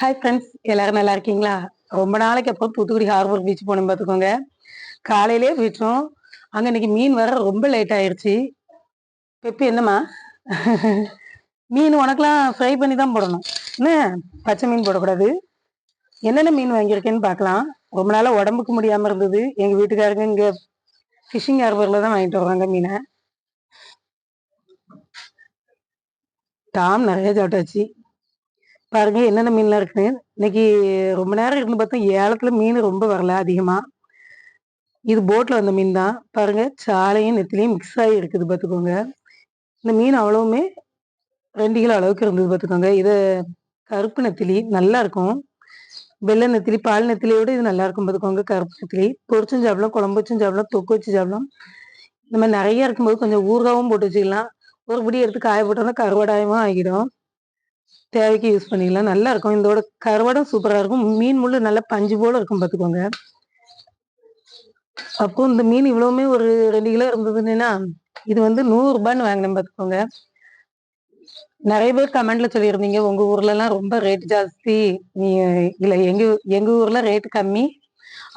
Hi friends எல்லாரும் நல்லா இருக்கீங்களா? ரொம்ப நாளைக்கு அப்புறம் தூத்துக்குடி ஹார்பர் பீச் போனோம் பார்த்துக்கோங்க காலையிலே போயிட்டோம். அங்கே இன்னைக்கு மீன் வர ரொம்ப லேட் ஆயிடுச்சு பெப்பி என்னம்மா? மீன் உனக்கெல்லாம் ஃப்ரை பண்ணி தான் போடணும். என்ன? பச்சை மீன் போடக்கூடாது. என்னென்ன மீன் வாங்கியிருக்கேன்னு பார்க்கலாம். ரொம்ப நாளாக உடம்புக்கு முடியாமல் இருந்தது. எங்கள் வீட்டுக்காரங்க இங்கே ஃபிஷிங் ஹார்பரில் தான் வாங்கிட்டு வர்றாங்க மீனை. டாம் நிறைய சாப்பிட்டாச்சு. பாருங்க என்னென்ன மீன்லாம் இருக்குன்னு. இன்னைக்கு ரொம்ப நேரம் இருந்து பார்த்தா ஏலத்துல மீன் ரொம்ப வரல அதிகமா. இது போட்ல வந்த மீன் தான். பாருங்க சாலையும் நெத்திலையும் மிக்ஸ் ஆகி இருக்குது பார்த்துக்கோங்க. இந்த மீன் அவ்வளவுமே ரெண்டு கிலோ அளவுக்கு இருந்தது பார்த்துக்கோங்க. இது கருப்பு நெத்திலி நல்லா இருக்கும். வெள்ளை நெத்திலி பால் நெத்திலியோட இது நல்லா இருக்கும் பார்த்துக்கோங்க கருப்பு நெத்திலி. பொரிச்சும் சாப்பிடலாம் குழம்பு வச்சும் சாப்பிடலாம் தொக்கு வச்சு சாப்பிடலாம் இந்த மாதிரி நிறைய இருக்கும்போது கொஞ்சம் ஊறுகாவும் போட்டு வச்சுக்கலாம். ஒரு பிடி எடுத்து காய போட்டோம்னா கருவடாயமும் ஆகிடும். தேவைக்கு யூஸ் பண்ணிக்கலாம் நல்லா இருக்கும். இதோட கருவாடும் சூப்பரா இருக்கும். மீன் முள்ளு நல்லா பஞ்சு போல இருக்கும் பார்த்துக்கோங்க அப்போ இந்த மீன் இவ்வளவுமே ஒரு ரெண்டு கிலோ இருந்ததுன்னா இது வந்து நூறு ரூபான்னு வாங்கினேன் பார்த்துக்கோங்க நிறைய பேர் கமெண்ட்ல சொல்லியிருந்தீங்க. உங்க ஊர்ல எல்லாம் ரொம்ப ரேட் ஜாஸ்தி. நீ இல்ல எங்க எங்க ஊர்ல ரேட் கம்மி.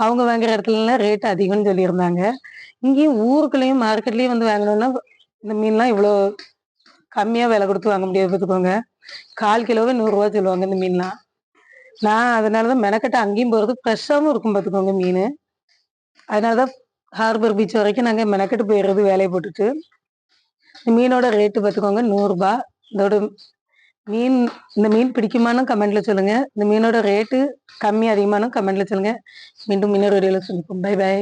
அவங்க வாங்குற இடத்துல எல்லாம் ரேட் அதிகம்னு சொல்லியிருந்தாங்க. இங்கேயும் ஊருக்குள்ளேயும் மார்க்கெட்லயும் வந்து வாங்கணும்னா இந்த மீன்லாம் இவ்வளோ கம்மியா விலை கொடுத்து வாங்க முடியாது பார்த்துக்கோங்க கால் கிலோவே நூறுரூவா சொல்லுவாங்க இந்த மீன்லாம். நான் அதனாலதான் மெனக்கட்டு அங்கேயும் போறது ஃப்ரெஷ்ஷாகவும் இருக்கும் பார்த்துக்கோங்க மீன். அதனாலதான் ஹார்பர் பீச் வரைக்கும் நாங்கள் மெனக்கட்டு போயிடுறது வேலையை போட்டுட்டு. இந்த மீனோட ரேட்டு பார்த்துக்கோங்க நூறுரூபா இதோட மீன் இந்த மீன் பிடிக்குமான்னு கமெண்ட்ல சொல்லுங்க. இந்த மீனோட ரேட்டு கம்மி அதிகமானும் கமெண்ட்ல சொல்லுங்க. மீண்டும் இன்னொரு வீடியோவில் சொல்லிப்போம் பை பை